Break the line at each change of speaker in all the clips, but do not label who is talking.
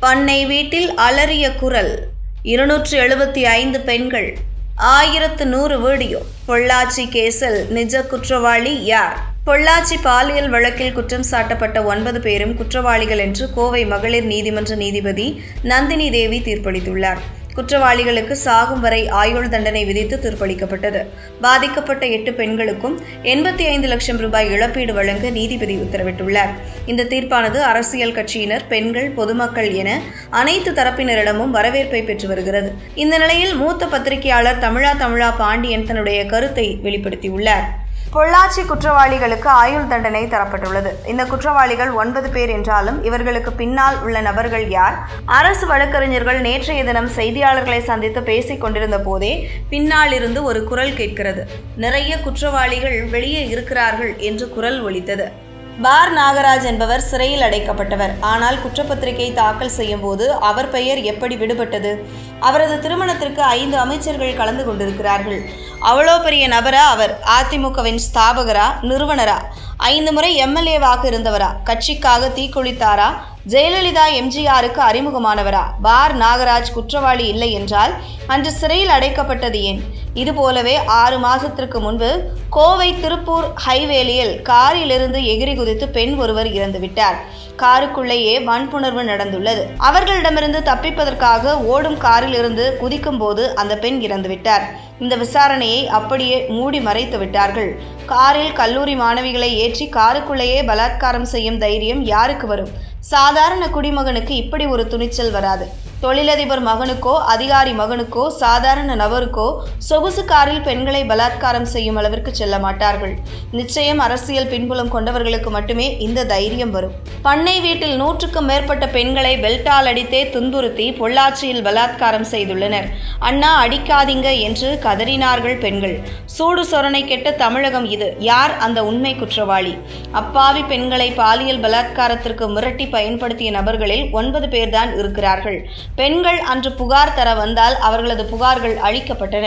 பண்ணை வீட்டில் அலறிய குரல். இருநூற்று எழுபத்தி ஐந்து பெண்கள். ஆயிரத்து நூறு வீடியோ. பொள்ளாச்சி கேஸில் நிஜ குற்றவாளி யார்? பொள்ளாச்சி பாலியல் வழக்கில் குற்றம் சாட்டப்பட்ட ஒன்பது பேரும் குற்றவாளிகள் என்று கோவை மகளிர் நீதிமன்ற நீதிபதி நந்தினி தேவி தீர்ப்பளித்துள்ளார். குற்றவாளிகளுக்கு சாகும் வரை ஆயுள் தண்டனை விதித்து தீர்ப்பளிக்கப்பட்டது. பாதிக்கப்பட்ட எட்டு பெண்களுக்கும் எண்பத்தி ஐந்து லட்சம் ரூபாய் இழப்பீடு வழங்க நீதிபதி உத்தரவிட்டுள்ளார். இந்த தீர்ப்பானது அரசியல் கட்சியினர் பெண்கள் பொதுமக்கள் என அனைத்து தரப்பினரிடமும் வரவேற்பை பெற்று வருகிறது. இந்த நிலையில் மூத்த பத்திரிகையாளர் தமிழா தமிழா பாண்டியன் தன்னுடைய கருத்தை வெளிப்படுத்தியுள்ளார். பொள்ளாச்சி குற்றவாளிகளுக்கு ஆயுள் தண்டனை தரப்பட்டுள்ளது. இந்த குற்றவாளிகள் ஒன்பது பேர் என்றாலும் இவர்களுக்கு பின்னால் உள்ள நபர்கள் யார்? அரசு வழக்கறிஞர்கள் நேற்றைய தினம் செய்தியாளர்களை சந்தித்து பேசிக் கொண்டிருந்த போதே பின்னால் இருந்து ஒரு குரல் கேட்கிறது. நிறைய குற்றவாளிகள் வெளியே இருக்கிறார்கள் என்று குரல் ஒலித்தது. பார் நாகராஜ் என்பவர் சிறையில் அடைக்கப்பட்டவர். ஆனால் குற்றப்பத்திரிகை தாக்கல் செய்யும் போது அவர் பெயர் எப்படி விடுபட்டது? அவரது திருமணத்திற்கு ஐந்து அமைச்சர்கள் கலந்து கொண்டிருக்கிறார்கள். அவ்வளோ பெரிய நபரா அவர்? அதிமுகவின் ஸ்தாபகரா? நிறுவனரா? ஐந்து முறை எம்எல்ஏவாக இருந்தவரா? கட்சிக்காக தீக்குளித்தாரா? ஜெயலலிதா எம்ஜிஆருக்கு அறிமுகமானவரா? பார் நாகராஜ் குற்றவாளி இல்லை என்றால் அன்று சிறையில் அடைக்கப்பட்டது ஏன்? இதுபோலவே ஆறு மாதத்திற்கு முன்பு கோவை திருப்பூர் ஹைவேலியில் காரிலிருந்து எகிரி குதித்து பெண் ஒருவர் இறந்துவிட்டார். காருக்குள்ளேயே வன்புணர்வு நடந்துள்ளது. அவர்களிடமிருந்து தப்பிப்பதற்காக ஓடும் காரிலிருந்து குதிக்கும் போது அந்த பெண் இறந்துவிட்டார். இந்த விசாரணையை அப்படியே மூடி மறைத்து விட்டார்கள். காரில் கல்லூரி மாணவிகளை ஏற்றி காருக்குள்ளேயே பலாத்காரம் செய்யும் தைரியம் யாருக்கு வரும்? சாதாரண குடிமகனுக்கு இப்படி ஒரு துணிச்சல் வராது. தொழிலதிபர் மகனுக்கோ அதிகாரி மகனுக்கோ சாதாரண நபருக்கோ சொகுசு காரில் பெண்களை பலாத்காரம் செய்யும் அளவிற்கு செல்ல மாட்டார்கள். நிச்சயம் அரசியல் பின்புலம் கொண்டவர்களுக்கு மட்டுமே இந்த தைரியம் வரும். பண்ணை வீட்டில் நூற்றுக்கும் மேற்பட்ட பெண்களை பெல்ட்டால் அடித்தே துன்புறுத்தி பொள்ளாச்சியில் பலாத்காரம் செய்துள்ளனர். அண்ணா அடிக்காதீங்க என்று கதறினார்கள் பெண்கள். சூடு சொரணை கெட்ட தமிழகம் இது. யார் அந்த உண்மை குற்றவாளி? அப்பாவி பெண்களை பாலியல் பலாத்காரத்திற்கு மிரட்டி பயன்படுத்திய நபர்களில் ஒன்பது பேர்தான் இருக்கிறார்கள். பெண்கள் அன்று புகார் தர வந்தால் அவர்களது புகார்கள் அளிக்கப்பட்டன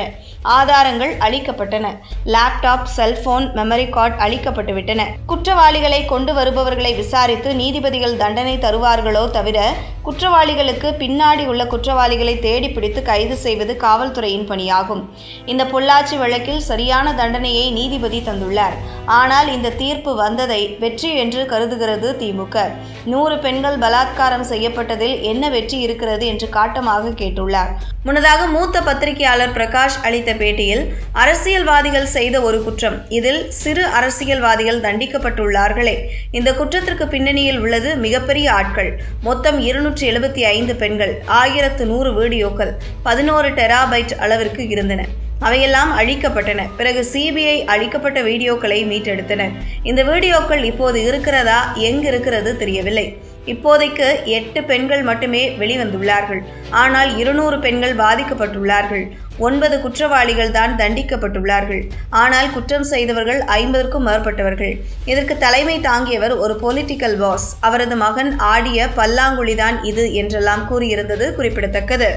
ஆதாரங்கள் அளிக்கப்பட்டன. லேப்டாப் செல்போன் மெமரி கார்டு அளிக்கப்பட்டுவிட்டன குற்றவாளிகளை கொண்டு வருபவர்களை விசாரித்து நீதிபதிகள் தண்டனை தருவார்களோ தவிர குற்றவாளிகளுக்கு பின்னாடி உள்ள குற்றவாளிகளை தேடி பிடித்து கைது செய்வது காவல்துறையின் பணியாகும். இந்த பொள்ளாச்சி வழக்கில் சரியான தண்டனையை நீதிபதி தந்துள்ளார். ஆனால் இந்த தீர்ப்பு வந்ததை வெற்றி என்று கருதுகிறது திமுக நூறு பெண்கள் பலாத்காரம் செய்யப்பட்டதில் என்ன வெற்றி இருக்கிறது என்று என்று காட்டமாக கேட்டுள்ளார். முன்னதாக மூத்த பத்திரிகையாளர் பிரகாஷ் அளித்த பேட்டியில் அரசியல்வாதிகள் செய்த ஒரு குற்றம். இதில் சிறு அரசியல்வாதிகள் தண்டிக்கப்பட்டுள்ளார்களே. இந்த குற்றத்திற்கு பின்னணியில் உள்ளது மிகப்பெரிய ஆட்கள். மொத்தம் இருநூற்றி எழுபத்தி ஐந்து பெண்கள் ஆயிரத்து நூறு வீடியோக்கள் பதினோரு டெராபைட் அளவிற்கு இருந்தன. அவையெல்லாம் அழிக்கப்பட்டன. பிறகு சிபிஐ அழிக்கப்பட்ட வீடியோக்களை மீட்டெடுத்தனர் இந்த வீடியோக்கள் இப்போது இருக்கிறதா எங்கிருக்கிறது தெரியவில்லை. இப்போதைக்கு எட்டு பெண்கள் மட்டுமே வெளிவந்துள்ளார்கள். ஆனால் இருநூறு பெண்கள் பாதிக்கப்பட்டுள்ளார்கள். ஒன்பது குற்றவாளிகள் தான் தண்டிக்கப்பட்டுள்ளார்கள். ஆனால் குற்றம் செய்தவர்கள் ஐம்பதற்கும் மேற்பட்டவர்கள். இதற்கு தலைமை தாங்கியவர் ஒரு பொலிட்டிக்கல் பாஸ் அவரது மகன் ஆடிய பல்லாங்குழிதான் இது என்றெல்லாம் கூறியிருந்தது குறிப்பிடத்தக்கது.